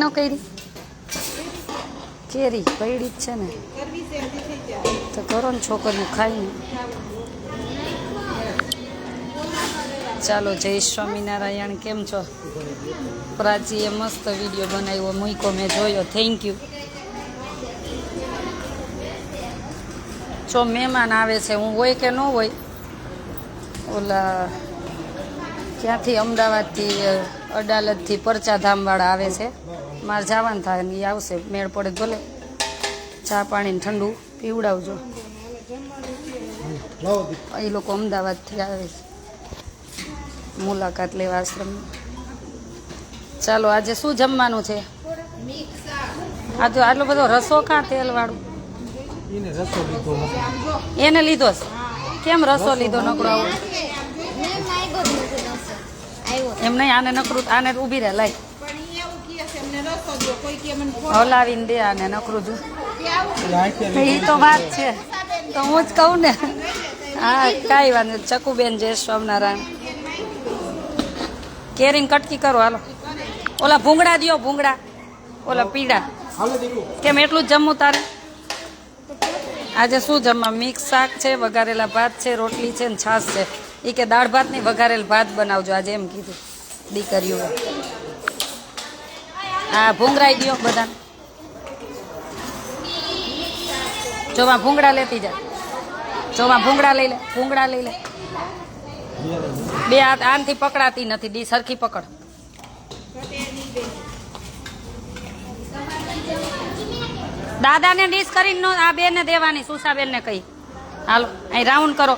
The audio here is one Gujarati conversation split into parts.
ન કરી? કેરી પૈડી જ છે ને. તો કરો ને છોકરીઓ ખાઈને. ચાલો, જય સ્વામિનારાયણ. કેમ છો? પ્રાચીએ મસ્ત વીડિયો બનાવ્યો મૂકો મેં જોયો. થેન્ક યુ જો મહેમાન આવે છે, હું હોય કે ન હોય, ઓલા, ક્યાંથી અમદાવાદથી અડાલજથી પરચાધામવાળા આવે છે. મારે જવાનું થાય ને એ આવશે. મેળ પડે ભલે. ચા પાણી ઠંડુ પીવડાવજો. એ લોકો અમદાવાદથી આવે છે. મુલાકાત લેવા આશ્રમ. ચાલો આજે શું જમવાનું છે? આજે આટલો બધો રસો કાં તેલવાળું? એને લીધો એને લીધો કેમ રસો લીધો નકરો આવો? એમ નહીં આને નકરું આને ઊભી રહે લાય. હલાવીને દે આને નકરું જો. એ તો વાત છે. તો હું જ કહું ને. હા કાંઈ વાંધો નહીં. ચકુબેન જય સ્વામિનારાયણ. કેરીને કટકી કરો હાલો. ઓલા ભૂંગળા દ્યો ભૂંગળા. ઓલા પીડા. કેમ એટલું જ જમવું તારે? આજે શું જમવા? મિક્સ શાક છે વઘારેલા ભાત છે રોટલી છે ને છાશ છે. એ કે દાળ ભાત નહીં વઘારેલ ભાત બનાવજો આજે એમ કીધું. દીકરીઓ. હા ભૂંગળાઈ દ્યો બધા. જોમાં ભૂંગળા લેતી જા. ચોમા ભૂંગળા લઈ લે, ભૂંગળા લઈ લે. બે હાથ આનથી પકડાતી નથી ડી સરખી પકડ. દાદાને ડીશ કરીને આ બેને દેવાની, સુસાબેનને કહી. હાલો, અહીં રાઉન્ડ કરો.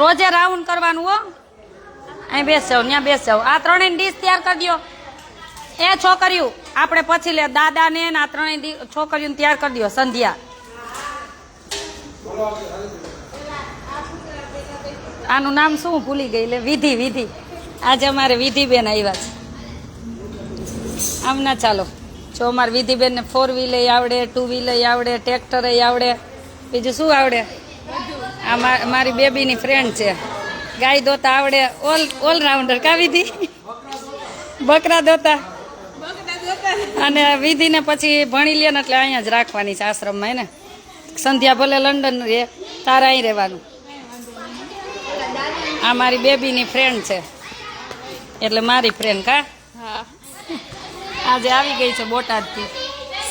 રોજે રાઉન્ડ કરવાનું હો. અહીં બેસવ ત્યાં બેસવ આ ત્રણેય ડીશ તૈયાર કરી દો એ છોકરીઓ, આપણે પછી લે, દાદાને ને આ ત્રણેય છોકરીઓને તૈયાર કરી દો સંધ્યા. આનું નામ શું ભૂલી ગઈ? લે, વિધિ વિધિ. આજે અમારે વિધિબેન આવ્યા છે. આમ ના ચાલો. જો અમારે વિધિબેનને ફોર વ્હીલે આવડે ટુ વ્હીલે આવડે ટ્રેક્ટરે આવડે. બીજું શું આવડે? આ મારી બેબીની ફ્રેન્ડ છે. ગાય દોતા આવડે ઓલ ઓલરાઉન્ડર કા વિધિ? બકરા દોતા. અને વિધિને પછી ભણી લે ને એટલે અહીંયા જ રાખવાની છે આશ્રમમાં એને સંધ્યા ભલે લંડન રે તારે અહીં રહેવાનું. આ મારી બેબીની ફ્રેન્ડ છે. એટલે મારી ફ્રેન્ડ કા? આજે આવી ગઈ છે બોટાદથી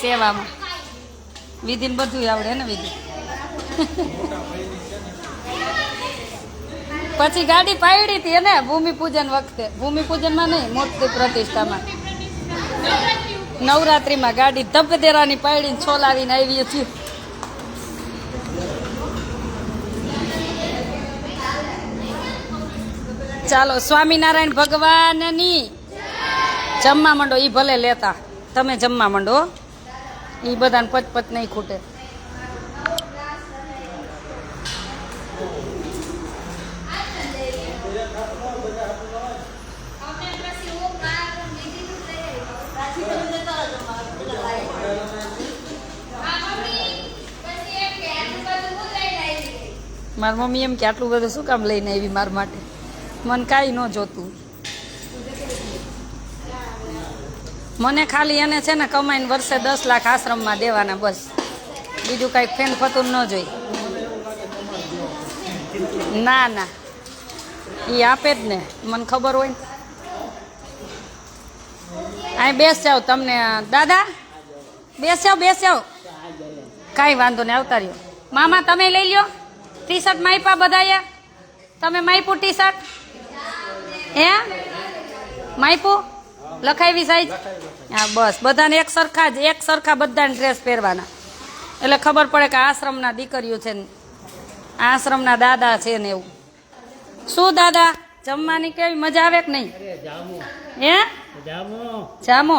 સેવામાં. વિધિને બધું આવડે ને વિધિ? પછી ગાડી પાડી હતી ને ભૂમિપૂજન વખતે. ભૂમિપૂજનમાં નહીં, મોટી પ્રતિષ્ઠામાં. નવરાત્રીમાં ગાડી ધબધેરાની પાડીને છોલાવીને આવી હતી. ચાલો, સ્વામિનારાયણ ભગવાનની જમવા માંડો એ ભલે લેતા. તમે જમવા માંડો. એ બધાને પચપચ નહીં ખૂટે. મારી મમ્મી એમ કે આટલું બધું શું કામ લઈને આવી મારા માટે? મને કાંઈ ન જોતું. મને ખાલી એને છે ને કમાઈને વર્ષે દસ લાખ આશ્રમમાં દેવાના બસ. બીજું કાંઈ ફેન ફતું ન જોઈ. ના ના. એ આપે જ ને. મને ખબર હોય અહીં બેસાવ તમને. દાદા, બેસાવ બેસાવ. કાંઈ વાંધો નહીં, આવતા રહ્યો. મામા, તમે લઈ લ્યો. ટી શર્ટ માઈપા બધાએ. તમે માઈપું ટી શર્ટ હે? માઈપું લખાવી સાઈઝ? હા, બસ. બધાને એક સરખા જ, એક સરખા બધાને ડ્રેસ પહેરવાના. એટલે ખબર પડે કે આશ્રમના દીકરીઓ છે ને. આશ્રમના દાદા છે ને એવું. શું દાદા જમવાની કેવી? મજા આવે કે નહીં? હે? જામો.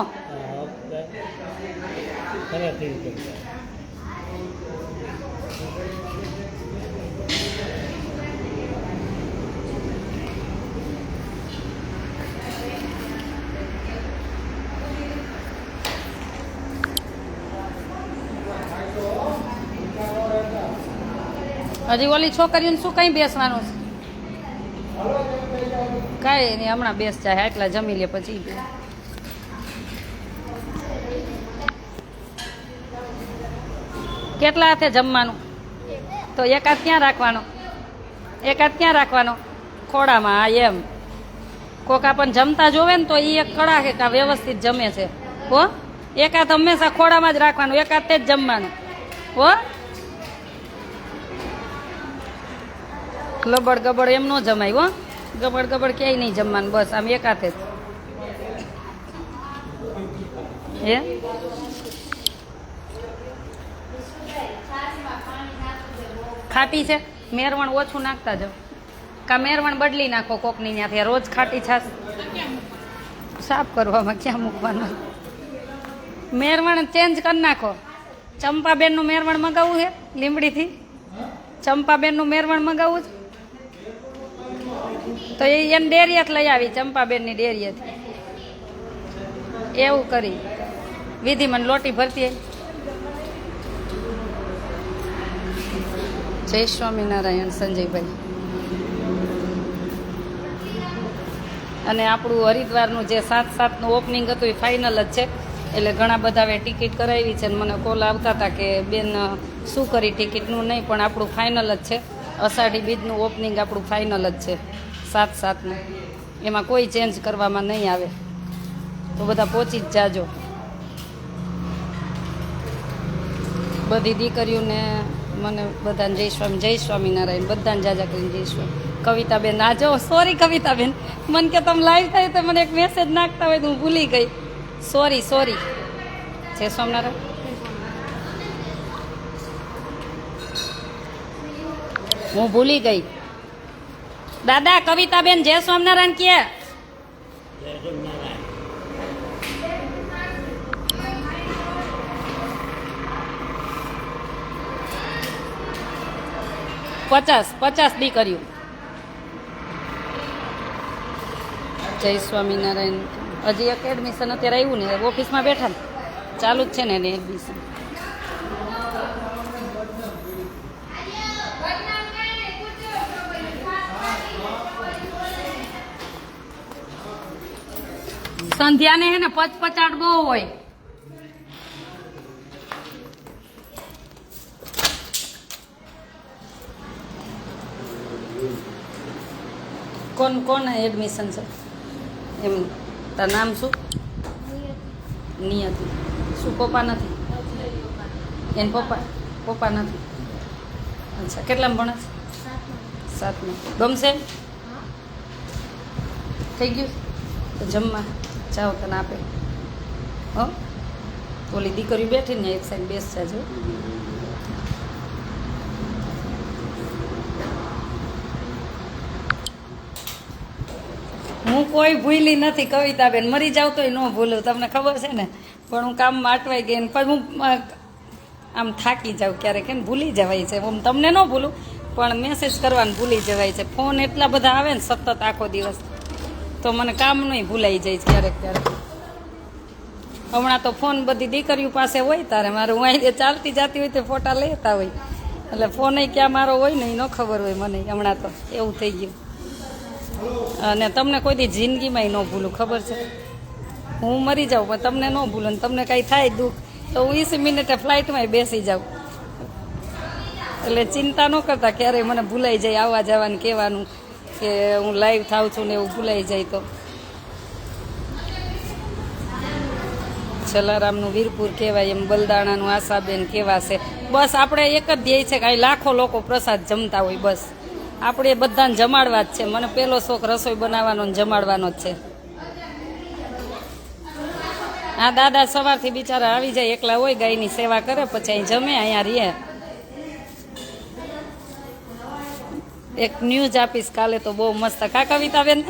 હજી ઓલી છોકરીઓને શું કઈ બેસવાનું છે? કાંઈ નહીં, હમણાં બેસ જાય આટલા જમી લે પછી. કેટલા હાથે જમવાનું? તો એકાદ ક્યાં રાખવાનો? એકાદ ક્યાં રાખવાનો? ખોડામાં, એમ. કોકા પણ જમતા જોવે ને તો એ એક કડા કે વ્યવસ્થિત જમે છે. હો? એકાદ હંમેશા ખોડામાં જ રાખવાનું, એકાદ તે જ જમવાનું. હો? લબડ ગબડ એમ ન જમાય, હો. ગબડ ગબડ ક્યાંય નહીં જમવાનું, બસ આમ એકાથે જ. હે? ખાટી છે? મેરવણ ઓછું નાખતા જાઓ. કા મેરવણ બદલી નાખો કોકની ત્યાંથી રોજ ખાટી છાશ. સાફ કરવામાં ક્યાં મૂકવાનું? મેરવણ ચેન્જ કરી નાખો. ચંપાબેનનું મેરવણ મગાવવું છે લીમડીથી ચંપાબેનનું મેરવણ મગાવવું છે? તો એ એને ડેરિયાથી લઈ આવી, ચંપાબેનની ડેરિયાથી એવું કરી. વિધિ મને લોટી ભરતી જય સ્વામિનારાયણ, સંજયભાઈ. અને આપણું હરિદ્વારનું જે સાત સાતનું ઓપનિંગ હતું, એ ફાઇનલ જ છે. એટલે ઘણા બધા હવે ટિકિટ કરાવી છે અને મને કોલ આવતા હતા કે બેન, શું કરી ટિકિટનું નહીં, પણ આપણું ફાઇનલ જ છે. અષાઢી બીજનું ઓપનિંગ આપણું ફાઇનલ જ છે. સાત સાતનું એમાં કોઈ ચેન્જ કરવામાં નહીં આવે. તો બધા પહોંચી જ જાજો. બધી દીકરીઓને મને બધાને જય સ્વામી, જય સ્વામિનારાયણ, બધાને જાજા કરીને જય સ્વામી. કવિતાબેન, આ જો સોરી કવિતાબેન. મને કે તમે લાઈવ થાય તો મને એક મેસેજ નાખતા હોય તો હું ભૂલી ગઈ. સોરી સોરી જય સ્વામિનારાયણ. હું ભૂલી ગઈ. દાદા, કવિતાબેન, જય સ્વામિનારાયણ કે પચાસ પચાસ દીકરીઓ. જય સ્વામિનારાયણ. હજી એક એડમિશન અત્યારે આવ્યું ને, ઓફિસમાં બેઠા ચાલુ જ છે ને એડમિશન સંધ્યાને હે ને પચપચાટ બહુ હોય. કોણ કોણ એડમિશન છે? એમ તાર નામ શું? નિયતિ. શું પપ્પા નથી? એને પપ્પા પપ્પા નથી. અચ્છા કેટલામાં ભણે છે? સાતમાં. ગમશે? થઈ ગયું? તો જમવા. જાઓ, તને આપે. હો? ઓલી દીકરી બેઠી ને એક સાઈડ બેસ જાજો હું કોઈ ભૂલી નથી કવિતાબેન. મરી જાવ તોય ન ભૂલું, તમને ખબર છે ને? પણ હું કામમાં અટવાઈ ગઈ પછી હું આમ થાકી જાઉં ક્યારેક, એમ ભૂલી જવાય છે. હું તમને ન ભૂલું, પણ મેસેજ કરવાનું ભૂલી જવાય છે. ફોન એટલા બધા આવે ને, સતત આખો દિવસ. તો મને કામ નહીં ભૂલાઈ જાય ક્યારેક ક્યારેક. હમણાં તો ફોન બધી દીકરીઓ પાસે હોય તારે, મારે હું અહીં ચાલતી જતી હોય તો ફોટા લેતા હોય. એટલે ફોન ક્યાં મારો હોય ને એ ન ખબર હોય મને, હમણાં તો એવું થઈ ગયું. અને તમને કોઈ દી જિંદગીમાં ન ભૂલું, ખબર છે? હું મરી જાઉં, પણ તમને ન ભૂલું ને તમને કાંઈ થાય દુઃખ, તો હું વીસ મિનિટે ફ્લાઇટમાં બેસી જાઉં. એટલે ચિંતા ન કરતા ક્યારેય મને ભૂલાઈ જાય આવવા જવાનું કહેવાનું. કે હું લાઈવ થાઉં છું ને એવું ભૂલાઈ જાય તો. જલારામનું વીરપુર કહેવાય, એમ બલદાણાનું આશાબેન કેવા છે બસ આપણે એક જ ધ્યેય છે કે અહીં લાખો લોકો પ્રસાદ જમતા હોય, બસ. આપણે બધાને જમાડવા જ છે. મને પહેલો શોખ રસોઈ બનાવવાનો ને જમાડવાનો જ છે. આ દાદા સવારથી બિચારા આવી જાય, એકલા હોય ગાયની સેવા કરે, પછી અહીં જમે, અહીંયા રહીએ એક ન્યૂઝ આપીશ કાલે તો બહુ મસ્ત. કા કવિતાબેન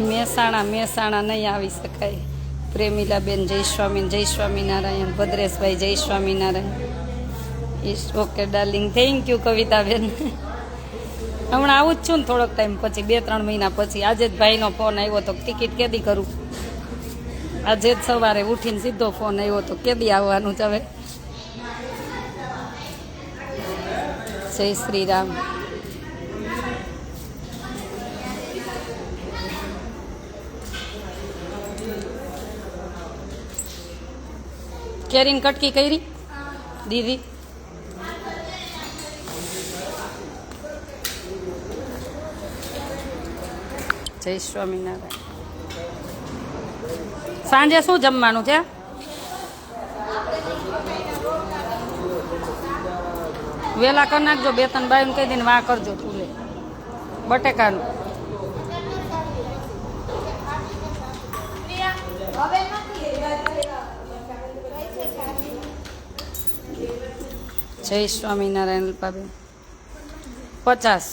મહેસાણા મહેસાણા નહીં આવી શકાય. પ્રેમીલાબેન જય સ્વામી જય સ્વામિનારાયણ. ભદ્રેશભાઈ જય Swaminarayan. ઈશ okay, darling. Thank you Kavitaben હમણાં આવું જ છું ને થોડોક ટાઈમ પછી, બે, ત્રણ મહિના પછી. આજે જ ભાઈનો ફોન આવ્યો તો ટિકિટ કેદી કરું? આજે જ સવારે ઉઠીને સીધો ફોન આવ્યો તો કેદી આવવાનું જ હવે? જય શ્રી કેરીન કટકી કરી? દીદી? જય સ્વામિનારાયણ. સાંજે શું જમવાનું છે? વેલા કરી નાખજો બે ત્રણ બાયું કહી દઈને વા કરજો ચૂલે. બટેકાનું. જય સ્વામિનારાયણ અલ્પાબેન. પચાસ.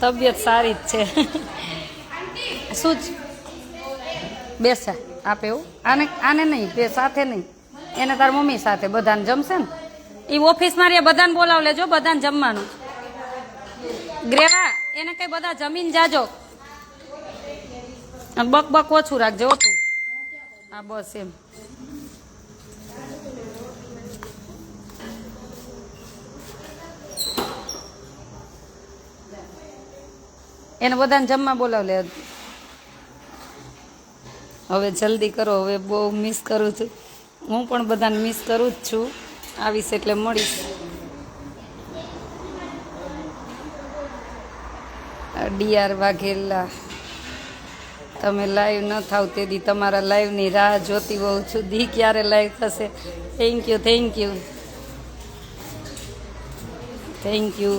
તબિયત સારી જ છે. શું બેસા. આપે એવું? આને આને નહીં, બે સાથે નહીં. એને તાર મમ્મી સાથે બધાને જમશે ને? એ ઓફિસમાં રે બધાને બોલાવ લેજો, બધાને જમવાનું. ગ્રેવા, એને કઈ બધા જમીન જાજો. બક બક ઓછું રાખજો ઓછું હા, બસ એમ. એને બધાને જમવા બોલાવ લે. હવે જલ્દી કરો, હવે બહુ મિસ કરું છું. હું પણ બધાને મિસ કરું જ છું. આવીશ એટલે મળીશ. ડીઆર વાઘેલા, તમે લાઈવ ન થાવ તે દી તમારા લાઈવની રાહ જોતી હોઉં છું. દી ક્યારે લાઈવ થશે? Thank you thank you thank you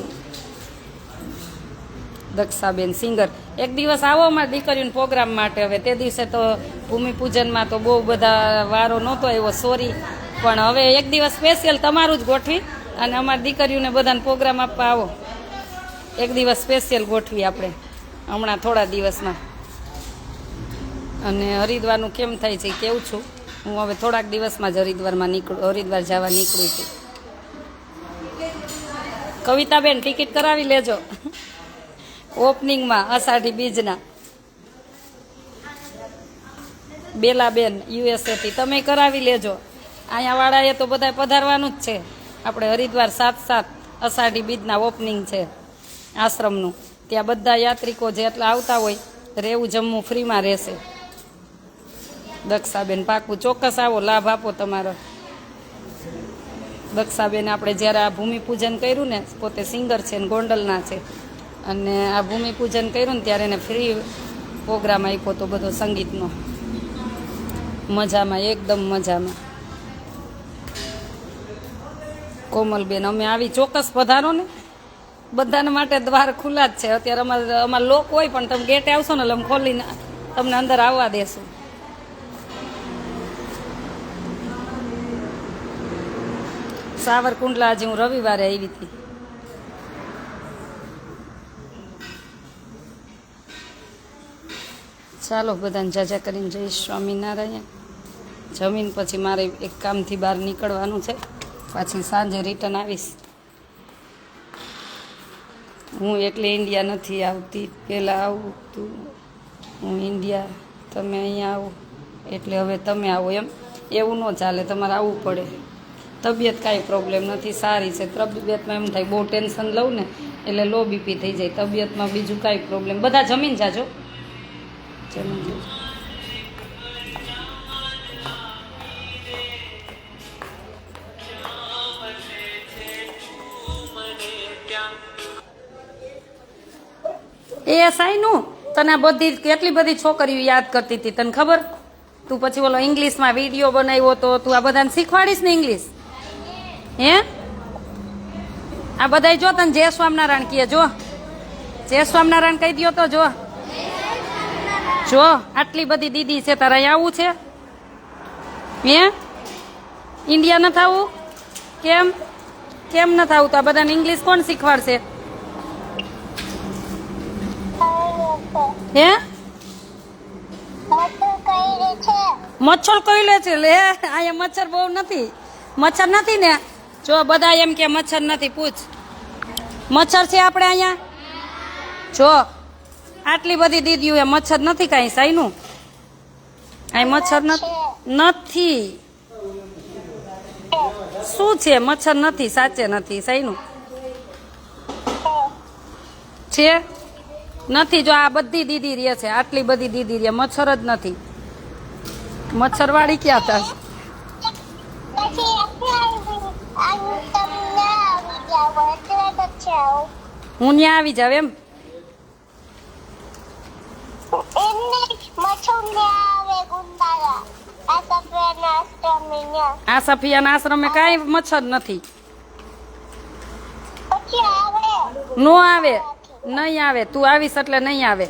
Dakshaben singer. એક દિવસ આવો અમારી દીકરીઓને પ્રોગ્રામ માટે. હવે તે દિવસે તો ભૂમિપૂજનમાં તો બહુ બધા વારો નહોતો એવો સોરી. પણ હવે એક દિવસ સ્પેશિયલ તમારું જ ગોઠવી અને અમારી દીકરીઓને બધાને પ્રોગ્રામ આપવા આવો. એક દિવસ સ્પેશિયલ ગોઠવી આપણે, હમણાં થોડા દિવસમાં અને હરિદ્વારનું કેમ થાય છે કેવું છું? હું હવે થોડાક દિવસમાં જ હરિદ્વારમાં નીકળું, હરિદ્વાર જવા નીકળું છું. કવિતાબેન, ટિકિટ કરાવી લેજો. ઓપનિંગમાં અષાઢી બીજના. બેલાબેન, યુએસએથી. તમે કરાવી લેજો. વાળાએ તો બધા પધારવાનું જ છે. આપણે હરિદ્વાર સાત સાત અષાઢી બીજના ઓપનિંગ છે આશ્રમનું. ત્યાં બધા યાત્રિકો જેટલા આવતા હોય, રહેવું જમવું ફ્રીમાં રહેશે. દક્ષાબેન, પાકું ચોક્કસ આવો, લાભ આપો તમારો. દક્ષાબેન, આપણે જ્યારે આ ભૂમિપૂજન કર્યું ને, પોતે સિંગર છે ને ગોંડલના છે. અને આ ભૂમિપૂજન કર્યું ને ત્યારે એને ફ્રી પ્રોગ્રામ આપ્યો તો બધો સંગીતનો. મજામાં, એકદમ મજામાં. કોમલબેન, અમે આવી ચોક્કસ પધારો ને. બધાને માટે દ્વાર ખુલ્લા જ છે. અત્યારે અમારે અમારે લોક હોય પણ તમે ગેટે આવશો ને એટલે અમે ખોલીને તમને અંદર આવવા દેશું. સાવરકુંડલા આજે હું રવિવારે આવી હતી. ચાલો, બધાને જાજા કરીને જય સ્વામિનારાયણ. જમીન પછી મારે એક કામથી બહાર નીકળવાનું છે. પાછી સાંજે રિટર્ન આવીશ. હું એટલે ઇન્ડિયા નથી આવતી. પહેલાં આવું તું હું ઇન્ડિયા તમે અહીંયા આવો. એટલે હવે તમે આવો એમ. એવું ન ચાલે, તમારે આવવું પડે. તબિયત કાંઈ પ્રોબ્લેમ નથી, સારી છે. તબિયતમાં એમ થાય બહુ ટેન્શન લઉં ને, એટલે લો બીપી થઈ જાય. તબિયતમાં બીજું કાંઈ પ્રોબ્લેમ બધા જમીન જાજો. જમીન એ સાઈનું, તને આ બધી, કેટલી બધી છોકરીઓ યાદ કરતી હતી, તને ખબર? તું પછી ઓલો ઇંગ્લિશમાં વીડિયો બનાવ્યો તો તું આ બધાને શીખવાડીશ ને ઇંગ્લિશ? હે? આ બધા જો તને જય સ્વામિનારાયણ કહે, જો. જય સ્વામિનારાયણ કહી દો તો જો. જો, આટલી બધી દીદી છે, તારે આવું છે? હે? ઇન્ડિયા નથી આવવું કેમ? કેમ નથી આવું? આ બધાને ઇંગ્લિશ કોણ શીખવાડશે? હે? મચ્છર કઈ છે? લે, અહીંયા મચ્છર બહુ નથી. મચ્છર નથી ને? જો, બધા એમ કે મચ્છર નથી, પૂછ. મચ્છર છે આપણે અહીંયા? જો આટલી બધી દીદીઓ એ મચ્છર નથી કાંઈ સાઈનું આ મચ્છર નથી શું છે? મચ્છર નથી સાચે નથી સાઈનું છે? નથી જો આ બધી દીદી રહે છે આટલી બધી દીદી રહે મચ્છર જ નથી. મચ્છર વાળી ક્યાં હતા? હું ત્યાં આવી જાવ એમ? એમને મચ્છર આવે ગુંડાળા આ સફેદ નાસ્તો મિયા આ સફિયાના આશ્રમે કાંઈ મચ્છર નથી. પછી આવે નો આવે નહીં આવે તું આવીશ એટલે નહીં આવે.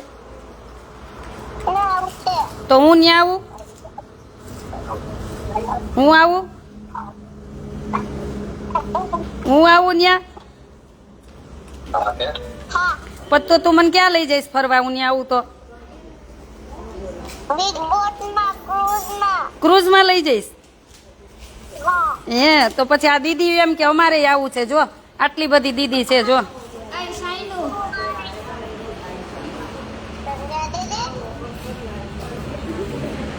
તો હું ત્યાં આવું? હું આવું? હું આવું હા પછી તો તું મને ક્યાં લઈ જઈશ ફરવા? હું ત્યાં આવું તો. ક્રૂઝમાં લઈ જઈશ? હે. તો પછી આ દીદી એમ કે અમારે આવું છે જો. આટલી બધી દીદી છે જો.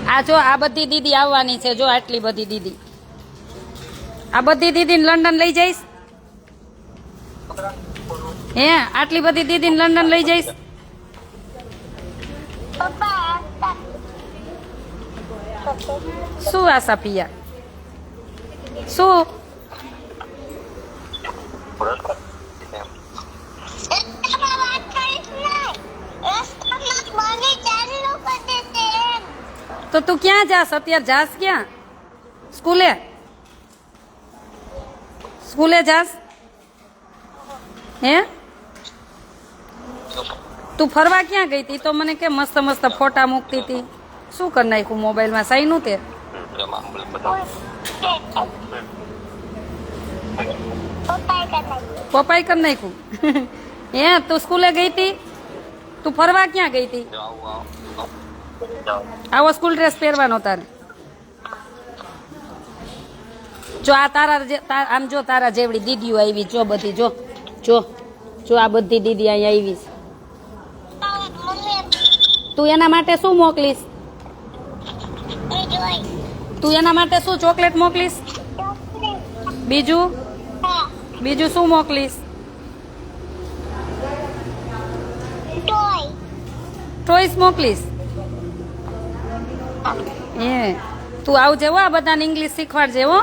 આ જો આ બધી દીદી આવવાની છે જો આટલી બધી દીદી. આ બધી દીદીને લંડન લઈ જઈશ? હે આટલી બધી દીદીને લંડન લઈ જઈશ પપ્પા હતા શું આ સફિયા શું રસ્તામાં વાત કરીશ નહીં રસ્તામાં મને ચાલુ કરી દે એમ તો તું ક્યાં જાસ અત્યારે જાસ ક્યાં સ્કૂલે સ્કૂલે જાસ હે તું ફરવા ક્યાં ગઈ હતી તો મને કે મસ્ત મસ્ત ફોટા મૂકતી હતી શું કરી નાખ્યું મોબાઈલમાં? સાઈનું તે? પપ્પાએ કરી નાખ્યું. હે, તું સ્કૂલે ગઈ હતી તું ફરવા ક્યાં ગઈ હતી આવો સ્કૂલ ડ્રેસ પહેરવાનો તારે. જો આ તારા આમ જો તારા જેવડી દીદીઓ આવી, જો બધી, જો જો જો આ બધી દીદી અહીંયા આવી તું એના માટે શું મોકલીશ? તું એના માટે શું ચોકલેટ મોકલીશ? બીજું? બીજું શું મોકલીશ? ટોઈસ મોકલીશ. હે. તું આવજે હો આ બધાને ઇંગ્લિશ શીખવાડજે હો.